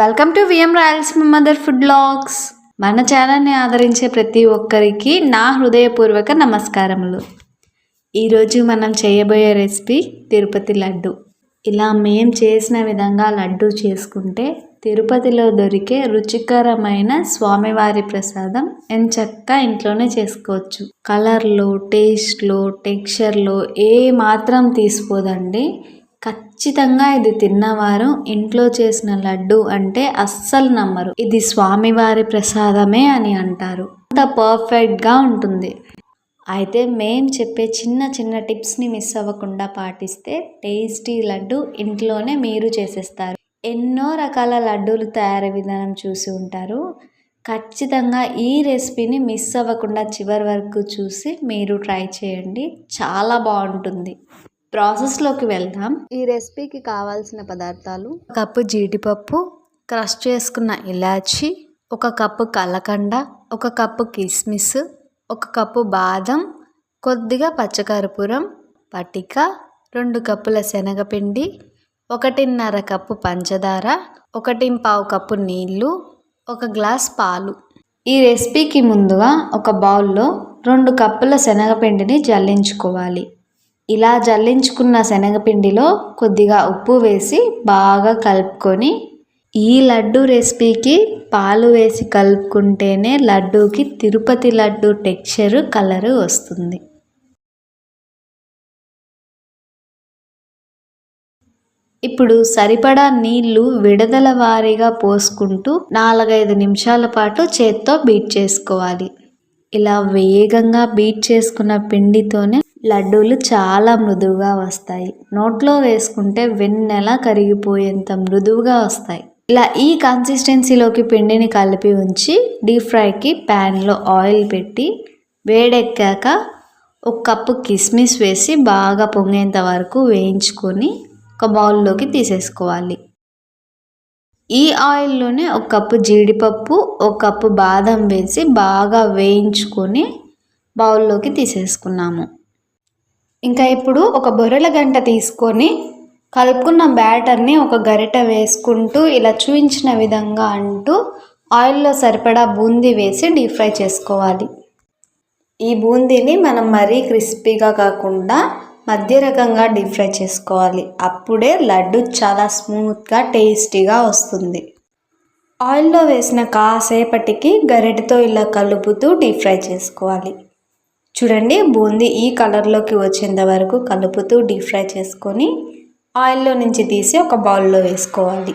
Welcome to VM royals mother food blogs మన ఛానల్ని ఆదరించే ప్రతి ఒక్కరికి నా హృదయపూర్వక నమస్కారములు. ఈరోజు మనం చేయబోయే రెసిపీ తిరుపతి లడ్డు. ఇలా మేం చేసిన విధంగా లడ్డు చేసుకుంటే తిరుపతిలో దొరికే రుచికరమైన స్వామివారి ప్రసాదం ఎంచక్కా ఇంట్లోనే చేసుకోవచ్చు. కలర్లో టేస్ట్లో టెక్స్చర్లో ఏ మాత్రం తీసిపోదండి. ఖచ్చితంగా ఇది తిన్నవారు ఇంట్లో చేసిన లడ్డు అంటే అస్సలు నమ్మరు. ఇది స్వామివారి ప్రసాదమే అని అంటారు. అంత పర్ఫెక్ట్గా ఉంటుంది. అయితే మేం చెప్పే చిన్న చిన్న టిప్స్ని మిస్ అవ్వకుండా పాటిస్తే టేస్టీ లడ్డు ఇంట్లోనే మీరు చేసేస్తారు. ఎన్నో రకాల లడ్డూలు తయారీ విధానం చూసి ఉంటారు. ఖచ్చితంగా ఈ రెసిపీని మిస్ అవ్వకుండా చివరి వరకు చూసి మీరు ట్రై చేయండి. చాలా బాగుంటుంది. ప్రాసెస్లోకి వెళ్దాం. ఈ రెసిపీకి కావాల్సిన పదార్థాలు కప్పు జీడిపప్పు క్రష్ చేసుకున్న ఇలాచి ఒక కప్పు కలకండ ఒక కప్పు కిస్మిస్ ఒక కప్పు బాదం కొద్దిగా పచ్చకర్పూరం పటిక రెండు కప్పుల శనగపిండి ఒకటిన్నర కప్పు పంచదార ఒకటి పావు కప్పు నీళ్ళు ఒక గ్లాస్ పాలు. ఈ రెసిపీకి ముందుగా ఒక బౌల్లో రెండు కప్పుల శనగపిండిని జల్లించుకోవాలి. ఇలా జల్లించుకున్న శనగపిండిలో కొద్దిగా ఉప్పు వేసి బాగా కలుపుకొని ఈ లడ్డు రెసిపీకి పాలు వేసి కలుపుకుంటేనే లడ్డూకి తిరుపతి లడ్డు టెక్స్చరు కలరు వస్తుంది. ఇప్పుడు సరిపడా నీళ్ళు విడదల వారీగా పోసుకుంటూ నాలుగైదు నిమిషాల పాటు చేత్తో బీట్ చేసుకోవాలి. ఇలా వేగంగా బీట్ చేసుకున్న పిండితోనే లడ్డూలు చాలా మృదువుగా వస్తాయి. నోట్లో వేసుకుంటే వెన్నెల కరిగిపోయేంత మృదువుగా వస్తాయి. ఇలా ఈ కన్సిస్టెన్సీలోకి పిండిని కలిపి ఉంచి డీప్ ఫ్రైకి ప్యాన్లో ఆయిల్ పెట్టి వేడెక్కాక ఒక కప్పు కిస్మిస్ వేసి బాగా పొంగేంత వరకు వేయించుకొని ఒక బౌల్లోకి తీసేసుకోవాలి. ఈ ఆయిల్లోనే ఒక కప్పు జీడిపప్పు ఒక కప్పు బాదం వేసి బాగా వేయించుకొని బౌల్లోకి తీసేసుకున్నాము. ఇంకా ఇప్పుడు ఒక బొర్రెల గంట తీసుకొని కలుపుకున్న బ్యాటర్ని ఒక గరిట వేసుకుంటూ ఇలా చూపించిన విధంగా అంటూ ఆయిల్లో సరిపడా బూందీ వేసి డీప్ ఫ్రై చేసుకోవాలి. ఈ బూందీని మనం మరీ క్రిస్పీగా కాకుండా మధ్య రకంగా డీప్ ఫ్రై చేసుకోవాలి. అప్పుడే లడ్డు చాలా స్మూత్గా టేస్టీగా వస్తుంది. ఆయిల్లో వేసిన కాసేపటికి గరిటతో ఇలా కలుపుతూ డీప్ ఫ్రై చేసుకోవాలి. చూడండి బూందీ ఈ కలర్లోకి వచ్చేంత వరకు కలుపుతూ డీప్ ఫ్రై చేసుకొని ఆయిల్లో నుంచి తీసి ఒక బౌల్లో వేసుకోవాలి.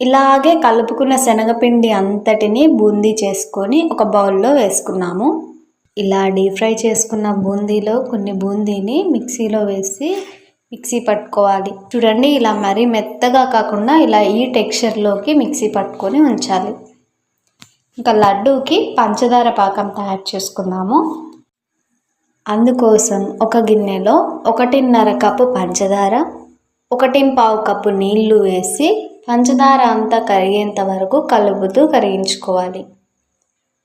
ఇలాగే కలుపుకున్న శనగపిండి అంతటిని బూందీ చేసుకొని ఒక బౌల్లో వేసుకున్నాము. ఇలా డీప్ ఫ్రై చేసుకున్న బూందీలో కొన్ని బూందీని మిక్సీలో వేసి మిక్సీ పట్టుకోవాలి. చూడండి ఇలా మరీ మెత్తగా కాకుండా ఇలా ఈ టెక్స్చర్లోకి మిక్సీ పట్టుకొని ఉంచాలి. ఇంకా లడ్డూకి పంచదార పాకం తయారు చేసుకుందాము. అందుకోసం ఒక గిన్నెలో ఒకటిన్నర కప్పు పంచదార ఒకటి పావు కప్పు నీళ్ళు వేసి పంచదార అంతా కరిగేంత వరకు కలుపుతూ కరిగించుకోవాలి.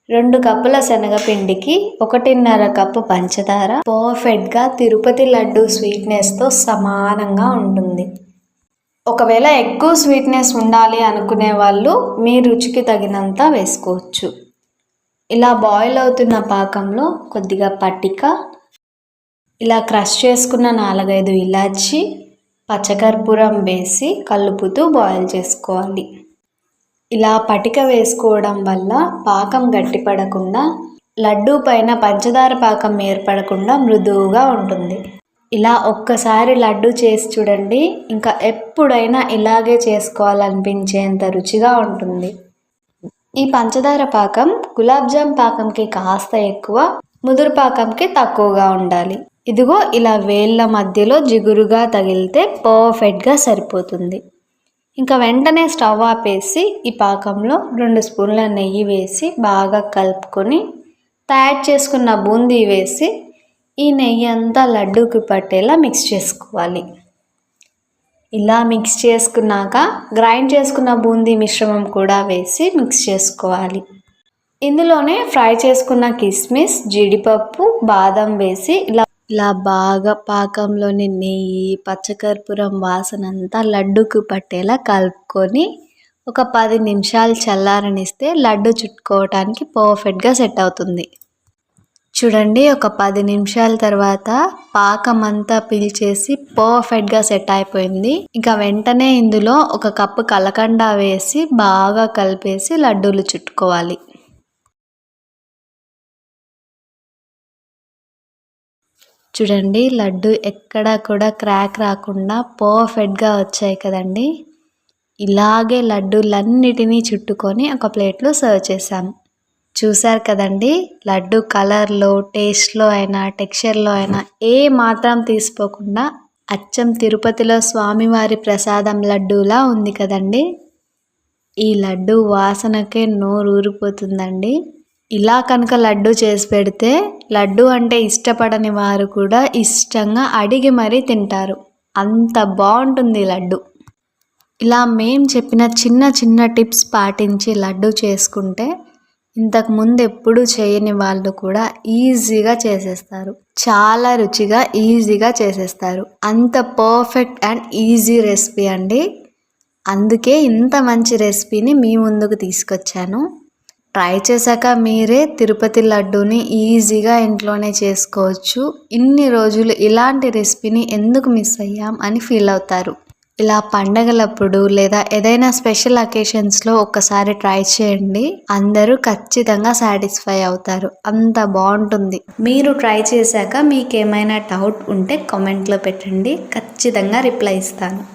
రెండు కప్పుల శనగపిండికి ఒకటిన్నర కప్పు పంచదార పర్ఫెక్ట్గా తిరుపతి లడ్డు స్వీట్నెస్తో సమానంగా ఉంటుంది. ఒకవేళ ఎక్కువ స్వీట్నెస్ ఉండాలి అనుకునే వాళ్ళు మీ రుచికి తగినంత వేసుకోవచ్చు. ఇలా బాయిల్ అవుతున్న పాకంలో కొద్దిగా పట్టిక ఇలా క్రష్ చేసుకున్న నాలుగైదు ఇలాచి పచ్చకర్పూరం వేసి కలుపుతూ బాయిల్ చేసుకోవాలి. ఇలా పటిక వేసుకోవడం వల్ల పాకం గట్టిపడకుండా లడ్డూ పైన పంచదార పాకం ఏర్పడకుండా మృదువుగా ఉంటుంది. ఇలా ఒక్కసారి లడ్డు చేసి చూడండి ఇంకా ఎప్పుడైనా ఇలాగే చేసుకోవాలనిపించేంత రుచిగా ఉంటుంది. ఈ పంచదార పాకం గులాబ్జామ్ పాకంకి కాస్త ఎక్కువ ముదురు పాకంకి తక్కువగా ఉండాలి. ఇదిగో ఇలా వేళ్ళ మధ్యలో జిగురుగా తగిలితే పర్ఫెక్ట్గా సరిపోతుంది. ఇంకా వెంటనే స్టవ్ ఆపేసి ఈ పాకంలో రెండు స్పూన్ల నెయ్యి వేసి బాగా కలుపుకొని తయారు చేసుకున్న బూందీ వేసి ఈ నెయ్యి అంతా లడ్డూకి పట్టేలా మిక్స్ చేసుకోవాలి. ఇలా మిక్స్ చేసుకున్నాక గ్రైండ్ చేసుకున్న బూందీ మిశ్రమం కూడా వేసి మిక్స్ చేసుకోవాలి. ఇందులోనే ఫ్రై చేసుకున్న కిస్మిస్ జీడిపప్పు బాదం వేసి ఇలా ఇలా బాగా పాకంలోని నెయ్యి పచ్చకర్పూరం వాసన అంతా లడ్డుకు పట్టేలా కలుపుకొని ఒక పది నిమిషాలు చల్లారనిస్తే లడ్డు చుట్టుకోవటానికి పర్ఫెక్ట్గా సెట్ అవుతుంది. చూడండి ఒక పది నిమిషాల తర్వాత పాకం అంతా పిలిచేసి పర్ఫెక్ట్గా సెట్ అయిపోయింది. ఇంకా వెంటనే ఇందులో ఒక కప్పు కలకండ వేసి బాగా కలిపేసి లడ్డూలు చుట్టుకోవాలి. చూడండి లడ్డు ఎక్కడా కూడా క్రాక్ రాకుండా పర్ఫెక్ట్గా వచ్చాయి కదండి. ఇలాగే లడ్డూలన్నిటినీ చుట్టుకొని ఒక ప్లేట్లో సర్వ్ చేశాను చూశారు కదండి లడ్డు కలర్లో టేస్ట్లో అయినా టెక్స్చర్లో అయినా ఏ మాత్రం తీసిపోకుండా అచ్చం తిరుపతిలో స్వామివారి ప్రసాదం లడ్డూలా ఉంది కదండి. ఈ లడ్డు వాసనకే నోరు ఊరిపోతుందండి ఇలా కనుక లడ్డు చేసి పెడితే లడ్డు అంటే ఇష్టపడని వారు కూడా ఇష్టంగా అడిగి మరీ తింటారు. అంత బాగుంటుంది లడ్డు. ఇలా మేం చెప్పిన చిన్న చిన్న టిప్స్ పాటించి లడ్డు చేసుకుంటే ఇంతకు ముందు ఎప్పుడు చేయని వాళ్ళు కూడా ఈజీగా చేసేస్తారు. చాలా రుచిగా ఈజీగా చేసేస్తారు. అంత పర్ఫెక్ట్ అండ్ ఈజీ రెసిపీ అండి. అందుకే ఇంత మంచి రెసిపీని మీ ముందుకు తీసుకొచ్చాను. ట్రై చేశాక మీరే తిరుపతి లడ్డూని ఈజీగా ఇంట్లోనే చేసుకోవచ్చు. ఇన్ని రోజులు ఇలాంటి రెసిపీని ఎందుకు మిస్ అయ్యాం అని ఫీల్ అవుతారు. ఇలా పండగలప్పుడు లేదా ఏదైనా స్పెషల్ అకేషన్స్లో ఒక్కసారి ట్రై చేయండి. అందరూ ఖచ్చితంగా సాటిస్ఫై అవుతారు. అంత బాగుంటుంది. మీరు ట్రై చేశాక మీకేమైనా డౌట్ ఉంటే కామెంట్లో పెట్టండి. ఖచ్చితంగా రిప్లై ఇస్తాను.